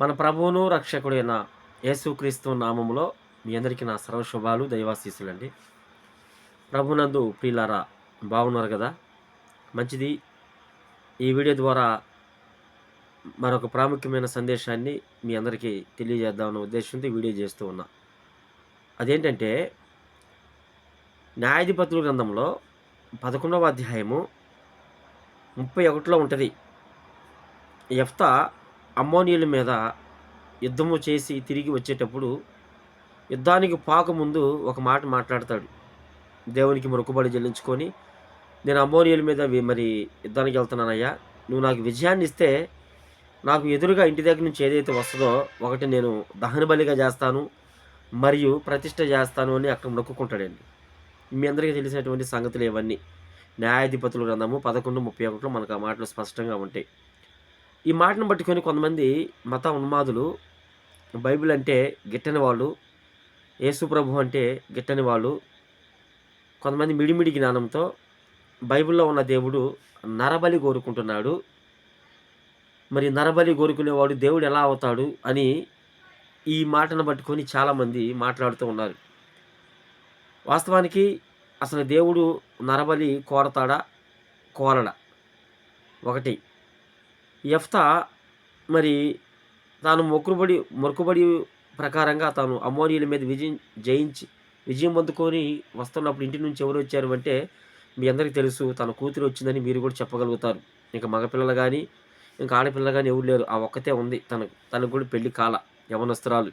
మన ప్రభువును రక్షకుడైన యేసుక్రీస్తు నామములో మీ అందరికీ నా సర్వశుభాలు దైవాశీసులండి ప్రభునందు ప్రియులారా బాగున్నారు కదా? మంచిది. ఈ వీడియో ద్వారా మరొక ప్రాముఖ్యమైన సందేశాన్ని మీ అందరికీ తెలియజేద్దామన్న ఉద్దేశంతో వీడియో చేస్తూ ఉన్నా. అదేంటంటే న్యాయాధిపతుల గ్రంథంలో పదకొండవ అధ్యాయము ముప్పై ఒకటిలో ఉంటుంది. ఎఫ్తా అమ్మోనియుల మీద యుద్ధము చేసి తిరిగి వచ్చేటప్పుడు యుద్ధానికి పాకముందు ఒక మాట మాట్లాడతాడు. దేవునికి మొక్కుబడి చెల్లించుకొని నేను అమ్మోనియుల మీద మరి యుద్ధానికి వెళ్తున్నానయ్యా. నువ్వు నాకు విజయాన్ని ఇస్తే నాకు ఎదురుగా ఇంటి దగ్గర నుంచి ఏదైతే వస్తుందో ఒకటి నేను దహన బలిగా చేస్తాను మరియు ప్రతిష్ట చేస్తాను అని అక్కడ నొక్కుంటాడండి మీ అందరికీ తెలిసినటువంటి సంగతులు ఇవన్నీ. న్యాయాధిపతుల గ్రంథము పదకొండు ముప్పై ఒకటిలో మనకు ఆ మాటలు స్పష్టంగా ఉంటాయి. ఈ మాటను పట్టుకొని కొంతమంది మత ఉన్మాదులు బైబిల్ అంటే గిట్టని వాళ్ళు యేసు ప్రభు అంటే గిట్టని వాళ్ళు కొంతమంది మిడిమిడి జ్ఞానంతో బైబిల్లో ఉన్న దేవుడు నరబలి కోరుకుంటున్నాడు. మరి నరబలి కోరుకునేవాడు దేవుడు ఎలా అవుతాడు అని ఈ మాటను పట్టుకొని చాలామంది మాట్లాడుతూ ఉన్నారు. వాస్తవానికి అసలు దేవుడు నరబలి కోరతాడా? కోరడా. ఒకటి ఎఫ్తా మరి తాను మొక్కుబడి మొక్కుబడి ప్రకారంగా తాను అమోరియల మీద విజయం జయించి విజయం పొందుకొని వస్తున్నప్పుడు ఇంటి నుంచి ఎవరు వచ్చారు అంటే మీ అందరికీ తెలుసు తన కూతురు వచ్చిందని మీరు కూడా చెప్పగలుగుతారు. ఇంకా మగపిల్లలు కానీ ఇంకా ఆడపిల్లలు కానీ ఎవరు లేరు. ఆ ఒక్కతే ఉంది. తనకు తనకు కూడా పెళ్ళి కాల యవనస్త్రాలు.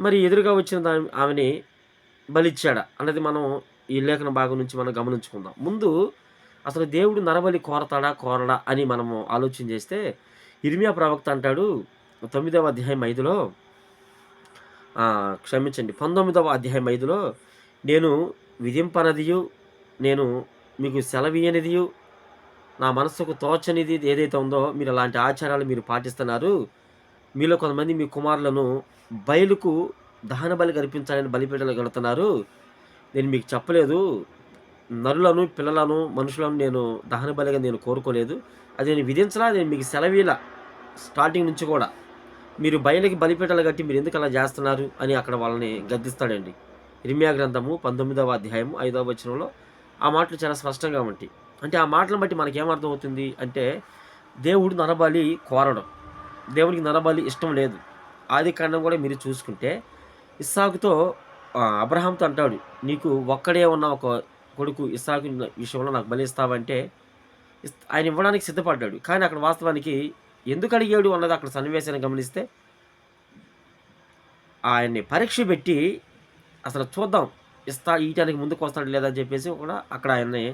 మరి ఎదురుగా వచ్చిన దాని ఆమెని బలిచ్చాడా. అన్నది మనం ఈ లేఖన భాగం నుంచి మనం గమనించుకుందాం. ముందు అసలు దేవుడు నరబలి కోరతాడా కోరడా అని మనము ఆలోచన చేస్తే ఇర్మియా ప్రవక్త అంటాడు తొమ్మిదవ అధ్యాయం ఐదులో క్షమించండి పంతొమ్మిదవ అధ్యాయం ఐదులో నేను విధింపనదియు నేను మీకు సెలవీయనిదియు నా మనసుకు తోచనిది ఏదైతే ఉందో మీరు అలాంటి ఆచారాలు మీరు పాటిస్తున్నారు మీలో కొంతమంది మీ కుమారులను బయలుకు దహన బలి కల్పించాలని బలిపీటలు కడుతున్నారు నేను మీకు చెప్పలేదు నరులను పిల్లలను మనుషులను నేను దహన బలిగా నేను కోరుకోలేదు. అది నేను విధించలా నేను మీకు సెలవీల స్టార్టింగ్ నుంచి కూడా. మీరు బయలుకి బలిపీటలు కట్టి మీరు ఎందుకు అలా చేస్తున్నారు అని అక్కడ వాళ్ళని గద్దిస్తాడండి. ఇర్మియా గ్రంథము పంతొమ్మిదవ అధ్యాయము ఐదవ వచనంలో ఆ మాటలు చాలా స్పష్టంగా ఉంటాయి. అంటే ఆ మాటలను బట్టి మనకేమర్థం అవుతుంది అంటే దేవుడు నరబలి కోరడం. దేవుడికి నరబలి ఇష్టం లేదు. ఆది కాండం కూడా మీరు చూసుకుంటే ఇస్సాకుతో అబ్రహాంతో అంటాడు నీకు ఒక్కడే ఉన్న ఒక కొడుకు ఇసాకు విషయంలో నాకు బలి ఇస్తావంటే ఆయన ఇవ్వడానికి సిద్ధపడ్డాడు. కానీ అక్కడ వాస్తవానికి ఎందుకు అడిగాడు అన్నది అక్కడ సన్నివేశాన్ని గమనిస్తే ఆయన్ని పరీక్ష పెట్టి అసలు చూద్దాం ఇస్తా ఈయటానికి ముందుకు వస్తాడు లేదని అని చెప్పేసి కూడా అక్కడ ఆయన్ని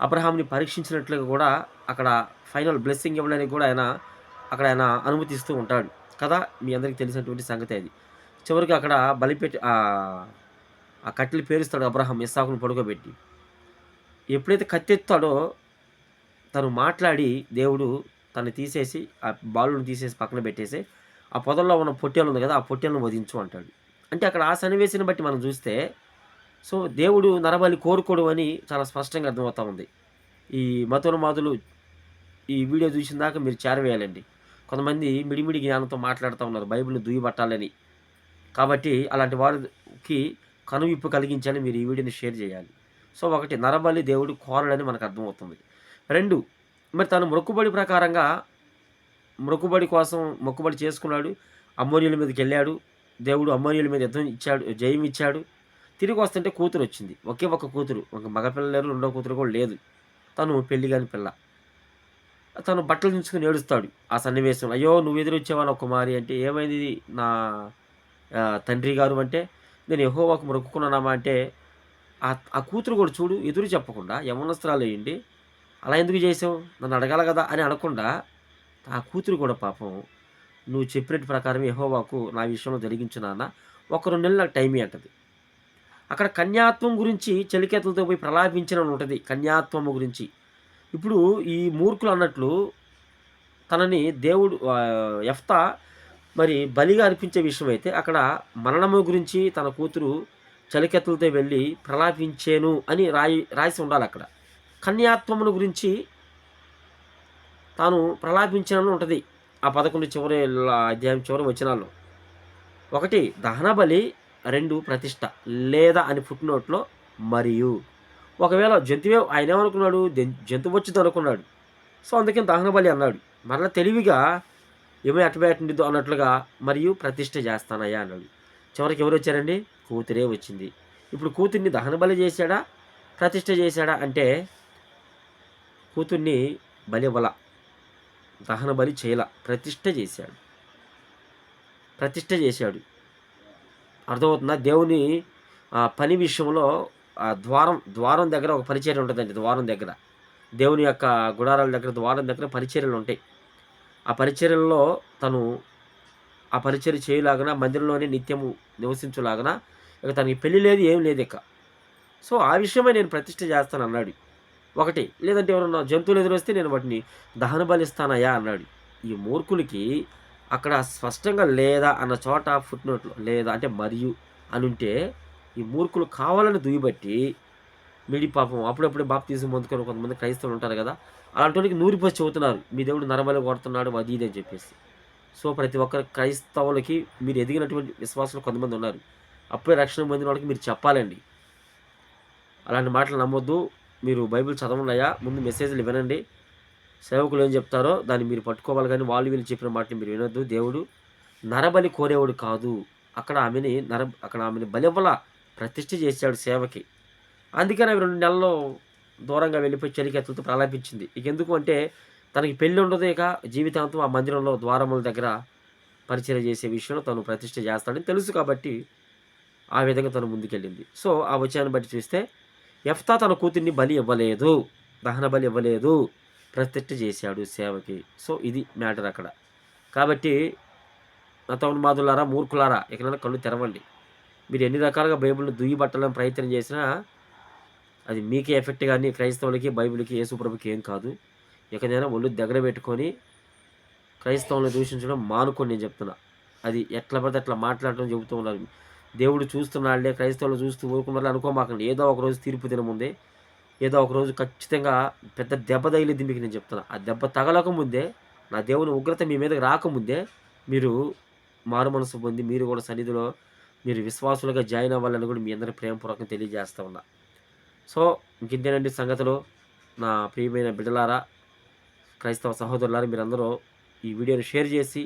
అబ్రహాంని పరీక్షించినట్లుగా కూడా అక్కడ ఫైనల్ బ్లెస్సింగ్ ఇవ్వడానికి కూడా ఆయన అక్కడ ఆయన అనుమతిస్తూ ఉంటాడు. కదా? మీ అందరికీ తెలిసినటువంటి సంగతి అది. చివరికి అక్కడ బలిపెట్టి ఆ ఆ కట్టెలు పేరుస్తాడు అబ్రహాం ఇస్సాకును పడుకోబెట్టి. ఎప్పుడైతే కత్తెత్తాడో తను మాట్లాడి దేవుడు తను తీసేసి ఆ బాలుని తీసేసి పక్కన పెట్టేసి ఆ పొదల్లో ఉన్న పొట్టేలు ఉంది కదా ఆ పొట్టేలను వధించు అంటాడు. అంటే అక్కడ ఆ సన్నివేశాన్ని బట్టి మనం చూస్తే సో దేవుడు నరబలి కోరుకోడు అని చాలా స్పష్టంగా అర్థమవుతా ఉంది. ఈ మతోన్మాదులు ఈ వీడియో చూసిన దాకా మీరు చేరవేయాలండి. కొంతమంది మిడిమిడి జ్ఞానంతో మాట్లాడుతూ ఉన్నారు బైబిల్ని దుయ్యబట్టాలని. కాబట్టి అలాంటి వారికి కనువిప్పు కలిగించాలని మీరు ఈ వీడియోని షేర్ చేయాలి. సో ఒకటి నరబలి దేవుడు కోరడని మనకు అర్థమవుతుంది. రెండు మరి తను మొక్కుబడి ప్రకారంగా మొక్కుబడి కోసం మొక్కుబడి చేసుకున్నాడు అమ్మోనియుల మీదకి వెళ్ళాడు దేవుడు అమ్మోనియుల మీద యుద్ధం ఇచ్చాడు జయం ఇచ్చాడు. తిరిగి వస్తుంటే కూతురు వచ్చింది. ఒకే ఒక కూతురు ఒక మగపిల్ల లేరు రెండో కూతురు కూడా లేదు. తను పెళ్ళి కాని పిల్ల. తను బట్టలు దించుకుని ఏడుస్తాడు ఆ సన్నివేశం అయ్యో నువ్వు ఎదురొచ్చావా ఒక కుమారి అంటే ఏమైంది నా తండ్రి గారు అంటే నేను యెహోవాకు మొక్కుకున్నామా అంటే ఆ ఆ కూతురు కూడా చూడు ఎదురు చెప్పకుండా యమనస్త్రాలు వేయండి అలా ఎందుకు చేసావు? నన్ను అడగాల కదా? అని అనకుండా ఆ కూతురు కూడా పాపం నువ్వు చెప్పినట్టు ప్రకారం ఎహోవాకు నా విషయంలో జరిగించున్నానా నాన్న. ఒక రెండు నెలలు నాకు టైం అంటది. అక్కడ కన్యాత్వం గురించి చెలికేతలతో పోయి ప్రలాపించడం ఉంటుంది కన్యాత్వం గురించి. ఇప్పుడు ఈ మూర్ఖులు అన్నట్లు తనని దేవుడు ఎఫ్తా మరి బలిగా అర్పించే విషయం అయితే అక్కడ మరణము గురించి తన కూతురు చలికత్తులతో వెళ్ళి ప్రలాపించేను అని రాయి రాసి ఉండాలి అక్కడ. కన్యాత్వమును గురించి తాను ప్రలాపించడం ఉంటుంది. ఆ పదకొండు చివరి అధ్యాయం చివరి వచనాల్లో. ఒకటి దహనబలి రెండు ప్రతిష్ట లేదా అని పుట్టినోట్లో మరియు. ఒకవేళ జంతువే ఆయన ఏమనుకున్నాడు జంతువు వచ్చింది అనుకున్నాడు. సో అందుకని దహనబలి అన్నాడు. మరలా తెలివిగా ఏమో ఎట్టబెట్టింది అన్నట్లుగా మరియు ప్రతిష్ట చేస్తానయ్యా అన్నాడు. చివరికి ఎవరు వచ్చారండి? కూతురే వచ్చింది. ఇప్పుడు కూతుర్ని దహన బలి చేశాడా? ప్రతిష్ట చేశాడా? అంటే కూతుర్ని బలి దహన బలి చేయల ప్రతిష్ట చేశాడు. ప్రతిష్ట చేశాడు. అర్థమవుతుందా? దేవుని పని విషయంలో ఆ ద్వారం ద్వారం దగ్గర ఒక పరిచర్య ఉంటుందండి ద్వారం దగ్గర. దేవుని యొక్క గుడారాల దగ్గర ద్వారం దగ్గర పరిచర్యలు ఉంటాయి. ఆ పరిచర్యల్లో తను ఆ పరిచర్య చేయలాగన మందిరంలోనే నిత్యము నివసించులాగన ఇక తనకి పెళ్ళి లేదు ఏం లేదు ఇక. సో ఆ విషయమై నేను ప్రతిష్ట చేస్తాను అన్నాడు. ఒకటి లేదంటే ఎవరన్నా జంతువులు ఎదురొస్తే నేను వాటిని దహన బలిస్తానయ్యా అన్నాడు. ఈ మూర్ఖులకి అక్కడ స్పష్టంగా లేదా అన్న చోట ఫుట్ నోట్లో లేదా అంటే మరియు అని ఉంటే ఈ మూర్ఖులు కావాలని దుయ్యబట్టి మిడి పాపం అప్పుడప్పుడు బాప్ తీసి పొందుకొని కొంతమంది క్రైస్తవులు ఉంటారు కదా అలాంటి వాళ్ళకి నూరిపోసి చెబుతున్నారు మీ దేవుడు నరబలి కొడుతున్నాడు అది ఇది అని చెప్పేసి. సో ప్రతి ఒక్కరు క్రైస్తవులకి మీరు ఎదిగినటువంటి విశ్వాసులు కొంతమంది ఉన్నారు. అప్పుడే రక్షణ పొందిన వాళ్ళకి మీరు చెప్పాలండి. అలాంటి మాటలు నమ్మొద్దు. మీరు బైబిల్ చదవండియా ముందు మెసేజ్లు వినండి. సేవకులు ఏం చెప్తారో దాన్ని మీరు పట్టుకోవాలి కానీ వాళ్ళు వీళ్ళు చెప్పిన మాటని మీరు వినొద్దు. దేవుడు నరబలి కోరేవాడు కాదు. అక్కడ ఆమెని నర అక్కడ ఆమెని బలివల ప్రతిష్ఠ చేశాడు సేవకి. అందుకని అవి రెండు నెలల్లో దూరంగా వెళ్ళిపోయి చెలికెత్తులతో ప్రలాపించింది. ఇక ఎందుకు అంటే తనకి పెళ్ళి ఉండదు ఇక. జీవితాంతం ఆ మందిరంలో ద్వారముల దగ్గర పరిచయం చేసే విషయంలో తను ప్రతిష్ఠ చేస్తాడని తెలుసు కాబట్టి ఆ విధంగా తను ముందుకెళ్ళింది. సో ఆ వచ్చాన్ని బట్టి చూస్తే ఎఫ్తా తన కూతుర్ని బలి ఇవ్వలేదు. దహన బలి ఇవ్వలేదు. ప్రతిష్ఠ చేశాడు సేవకి. సో ఇది మ్యాటర్ అక్కడ. కాబట్టి మతోన్మాదులారా మూర్ఖులారా ఎక్కడైనా కళ్ళు తెరవండి. మీరు ఎన్ని రకాలుగా బైబిల్ని దుయ్యబట్టాలని ప్రయత్నం చేసినా అది మీకే ఎఫెక్ట్ కానీ క్రైస్తవులకి బైబిల్కి యేసుప్రభుకి ఏం కాదు. ఎక్కడైనా ఒళ్ళు దగ్గర పెట్టుకొని క్రైస్తవులను దూషించడం మానుకోండి నేను చెప్తున్నా. అది ఎట్లా పడితే అట్లా మాట్లాడటం చెబుతూ ఉన్నారు. దేవుడు చూస్తున్నాళ్ళే క్రైస్తవులు చూస్తూ ఊరుకున్నారు అనుకోమాకండి. ఏదో ఒక రోజు తీర్పు దినముందే ఏదో ఒక రోజు ఖచ్చితంగా పెద్ద దెబ్బ తగిలిద్ది మీకు నేను చెప్తాను ఆ దెబ్బ తగలకముందే నా దేవుని ఉగ్రత మీ మీదకి రాకముందే మీరు మారు మనసు పొంది మీరు కూడా సన్నిధిలో మీరు విశ్వాసులుగా జాయిన్ అవ్వాలని కూడా మీ అందరి ప్రేమపూర్వకం తెలియజేస్తా ఉన్నా. సో ఇంకేంటేనండి సంగతులు. నా ప్రియమైన బిడ్డలారా క్రైస్తవ సహోదరులారా మీరందరూ ఈ వీడియోని షేర్ చేసి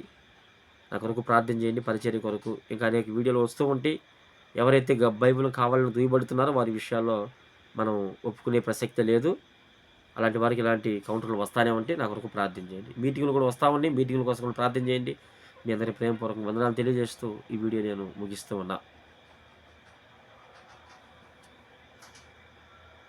నా కొరకు ప్రార్థన చేయండి పరిచర్య కొరకు. ఇంకా అనేక వీడియోలు వస్తూ ఉంటే ఎవరైతే బైబిల్ కావాలని దుయ్యబడుతున్నారో వారి విషయాల్లో మనం ఒప్పుకునే ప్రసక్తి లేదు. అలాంటి వారికి ఇలాంటి కౌంటర్లు వస్తానే ఉంటే నా కొరకు ప్రార్థన చేయండి. మీటింగ్లు కూడా వస్తూ ఉండి మీటింగ్ల కోసం కూడా ప్రార్థన చేయండి. మీ అందరి ప్రేమపూర్వక వందనాలు తెలియజేస్తూ ఈ వీడియో నేను ముగిస్తూ ఉన్నా.